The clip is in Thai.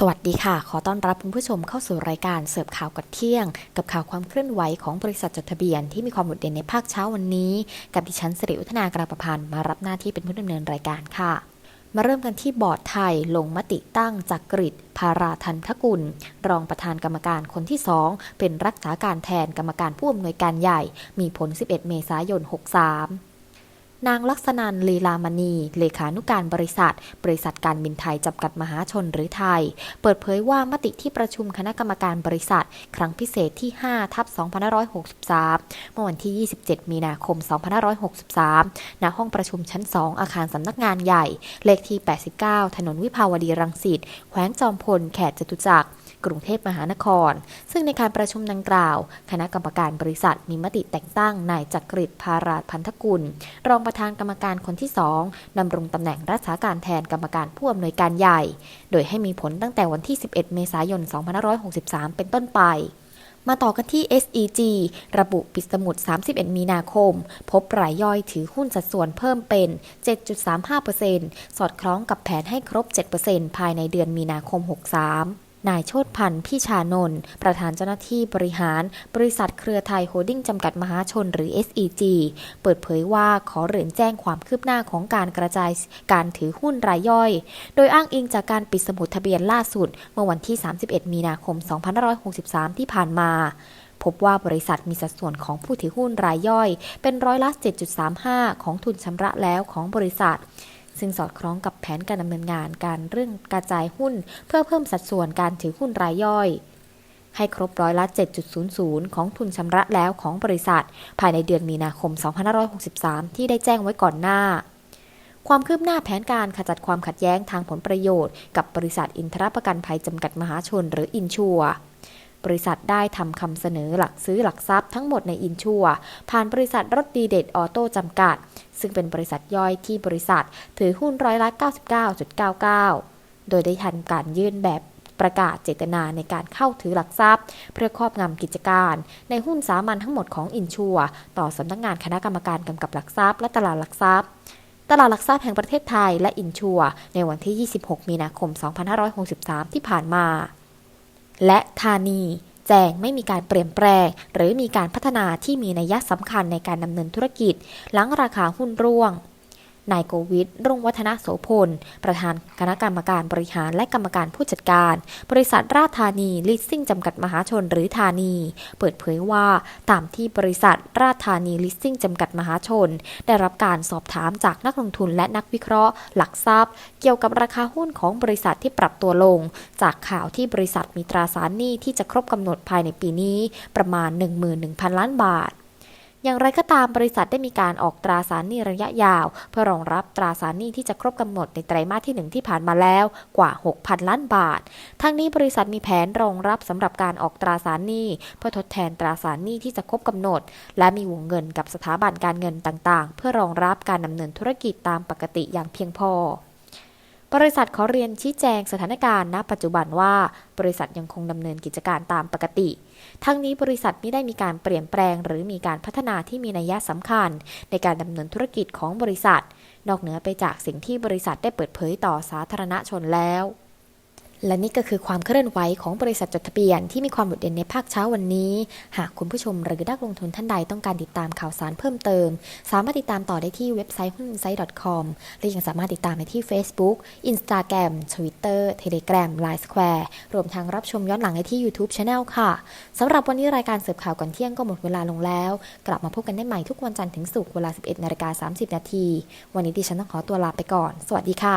สวัสดีค่ะ ขอต้อนรับคุณผู้ชมเข้าสู่รายการเสิร์ฟข่าวก่อนเที่ยง กับข่าวความเคลื่อนไหวของบริษัทจดทะเบียนที่มีความโดดเด่นในภาคเช้าวันนี้ กับดิฉันสิริวัฒนากราประพันธ์มารับหน้าที่เป็นผู้ดำเนินรายการค่ะ มาเริ่มกันที่บอร์ดไทยลงมติตั้งจากกริดภาราทันทกุล รองประธานกรรมการคนที่ 2 เป็นรักษาการแทนกรรมการผู้อำนวยการใหญ่ มีผล 11 เมษายน 63 นางลักษณันลีลามณี เลขานุการบริษัท บริษัทการบินไทยจำกัดมหาชนหรือไทย เปิดเผยว่ามติที่ประชุมคณะกรรมการบริษัท ครั้งพิเศษที่ 5 ทับ2563 เมื่อวันที่ 27 มีนาคม 2563 ณ ห้องประชุมชั้น 2 อาคารสำนักงานใหญ่ เลขที่ 89 ถนนวิภาวดีรังสิต แขวงจอมพลเขตจตุจักรกรุงเทพมหานคร ซึ่งในการประชุมดังกล่าว คณะกรรมการบริษัทมีมติแต่งตั้งนายจักริดภาราพันธกุล รองประธานกรรมการคนที่สองดำรงตำแหน่งรักษาการแทนกรรมการผู้อำนวยการใหญ่ โดยให้มีผลตั้งแต่วันที่ 11 เมษายน 2563 เป็นต้นไปมาต่อกันที่ SEG ระบุปิดสมุด 31 มีนาคม พบรายย่อยถือหุ้นสัดส่วนเพิ่มเป็น 7.35%สอดคล้องกับแผนให้ครบ 7%ภายในเดือนมีนาคม 63 นายโชตพันธ์พี่ชานนท์ประธานเจ้าหน้าที่บริหาร บริษัทเครือไทยโฮดดิ้งจำกัดมหาชนหรือ SEG เปิดเผยว่าขอเรียนแจ้งความคืบหน้าของการกระจายการถือหุ้นรายย่อย โดยอ้างอิงจากการปิดสมุดทะเบียนล่าสุด เมื่อวันที่ 31 มีนาคม 2563 ที่ผ่านมาพบว่าบริษัทมีสัดส่วนของผู้ถือหุ้นรายย่อย เป็นร้อยละ 7.35 ของทุนชำระแล้วของบริษัท ซึ่งสอดคล้องกับแผนการดำเนินงานการเรื่องกระจายหุ้น เพื่อเพิ่มสัดส่วนการถือหุ้นรายย่อย ให้ครบร้อยละ 7.00 ของทุนชำระแล้วของบริษัท ภายในเดือนมีนาคม 2563 ที่ได้แจ้งไว้ก่อนหน้าความคืบหน้าแผนการขจัดความขัดแย้งทางผลประโยชน์ กับบริษัทอินทรประกันภัยจำกัดมหาชนหรืออินชัว บริษัทได้ทำคำเสนอหลักซื้อหลักทรัพย์ทั้งหมดในอินชัวผ่านบริษัทรถดีเด็ดออโต้จำกัด ซึ่งเป็นบริษัทย่อยที่บริษัทถือหุ้นร้อยละ99.99 โดยได้ทันการยื่นแบบประกาศเจตนาในการเข้าถือหลักทรัพย์ เพื่อครอบงำกิจการ ในหุ้นสามัญทั้งหมดของอินชัวต่อสำนักงานคณะกรรมการกำกับหลักทรัพย์และตลาดหลักทรัพย์ตลาดหลักทรัพย์แห่งประเทศไทยและอินชัวในวันที่ 26 มีนาคม 2563 ที่ผ่านมา และธานี แจ้งไม่มีการเปลี่ยนแปลง หรือมีการพัฒนาที่มีนัยสำคัญในการดำเนินธุรกิจ หลังราคาหุ้นร่วง นายโกวิทรุ่งวัฒนโสพล ประธานคณะกรรมการบริหารและกรรมการผู้จัดการ บริษัทราชธานีลิสซิ่งจำกัดมหาชนหรือธานี เปิดเผยว่าตามที่บริษัทราชธานีลิสซิ่งจำกัดมหาชน ได้รับการสอบถามจากนักลงทุนและนักวิเคราะห์ หลักทรัพย์ เกี่ยวกับราคาหุ้นของบริษัทที่ปรับตัวลง จากข่าวที่บริษัทมีตราสารหนี้ที่จะครบกำหนดภายในปีนี้ประมาณ 11,000 ล้านบาท อย่างไรก็ตามบริษัทได้มีการออกตราสารหนี้ระยะยาว เพื่อรองรับตราสารหนี้ที่จะครบกำหนดในไตรมาสที่ 1 ที่ผ่านมาแล้วกว่า 6,000 ล้านบาท ทั้งนี้บริษัทมีแผนรองรับสำหรับการออกตราสารหนี้เพื่อทดแทนตราสารหนี้ที่จะครบกำหนด และมีวงเงินกับสถาบันการเงินต่างๆ เพื่อรองรับการดำเนินธุรกิจตามปกติอย่างเพียงพอ บริษัทขอเรียนชี้แจงสถานการณ์ณ ปัจจุบันว่า บริษัทยังคงดำเนินกิจการตามปกติ ทั้งนี้บริษัทไม่ได้มีการเปลี่ยนแปลง หรือมีการพัฒนาที่มีนัยสำคัญ ในการดำเนินธุรกิจของบริษัท นอกเหนือไปจากสิ่งที่บริษัทได้เปิดเผยต่อสาธารณชนแล้ว และนี่ก็คือความเคลื่อนไหวของบริษัทจดทะเบียนที่มีความโดดเด่นในภาคเช้าวันนี้ หากคุณผู้ชมหรือนักลงทุนท่านใดต้องการติดตามข่าวสารเพิ่มเติม สามารถติดตามต่อได้ที่เว็บไซต์หุ้นไซต์ .com และยังสามารถติดตามได้ที่ Facebook Instagram Twitter Telegram Line Square รวมทั้งรับชมย้อนหลังได้ที่ YouTube Channel ค่ะสำหรับวันนี้รายการเสิร์ฟข่าวก่อนเที่ยงก็หมดเวลาลงแล้ว กลับมาพบกันได้ใหม่ทุกวันจันทร์ถึงศุกร์เวลา 11นาฬิกา30นาทีวันนี้ดิฉันต้องขอตัวลาไปก่อน สวัสดีค่ะ